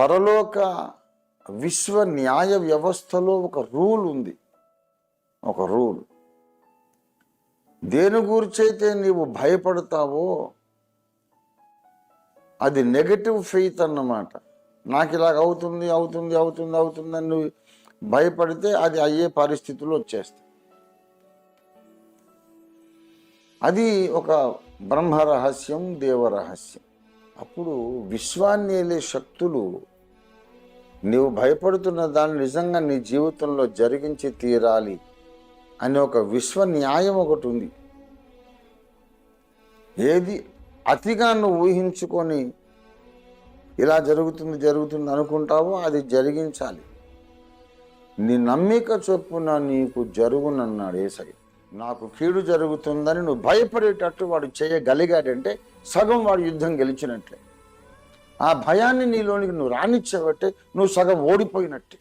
పరలోక విశ్వ న్యాయ వ్యవస్థలో ఒక రూల్ ఉంది. ఒక రూల్. దేని గురించైతే నీవు భయపడతావో అది నెగటివ్ ఫెయిత్ అన్నమాట. నాకు ఇలాగ అవుతుంది అవుతుంది అవుతుంది అవుతుంది అని నువ్వు భయపడితే అది అయ్యే పరిస్థితులు వచ్చేస్తాయి. అది ఒక బ్రహ్మ రహస్యం దేవ రహస్యం. అప్పుడు విశ్వాన్ని ఏలే శక్తులు నీవు భయపడుతున్న దాన్ని నిజంగా నీ జీవితంలో జరిగించి తీరాలి అనే ఒక విశ్వ న్యాయం ఒకటి ఉంది. ఏది అతిగా నువ్వు ఊహించుకొని ఇలా జరుగుతుంది జరుగుతుంది అనుకుంటావో అది జరిగించాలి. నీ నమ్మిక చొప్పున నీకు జరుగునన్నాడు ఏసై నాకు కీడు జరుగుతుందని నువ్వు భయపడేటట్టు వాడు చేయగలిగాడంటే సగం వాడు యుద్ధం గెలిచినట్లే. ఆ భయాన్ని నీలోనికి నువ్వు రానిచ్చావంటే నువ్వు సగం ఓడిపోయినట్టే.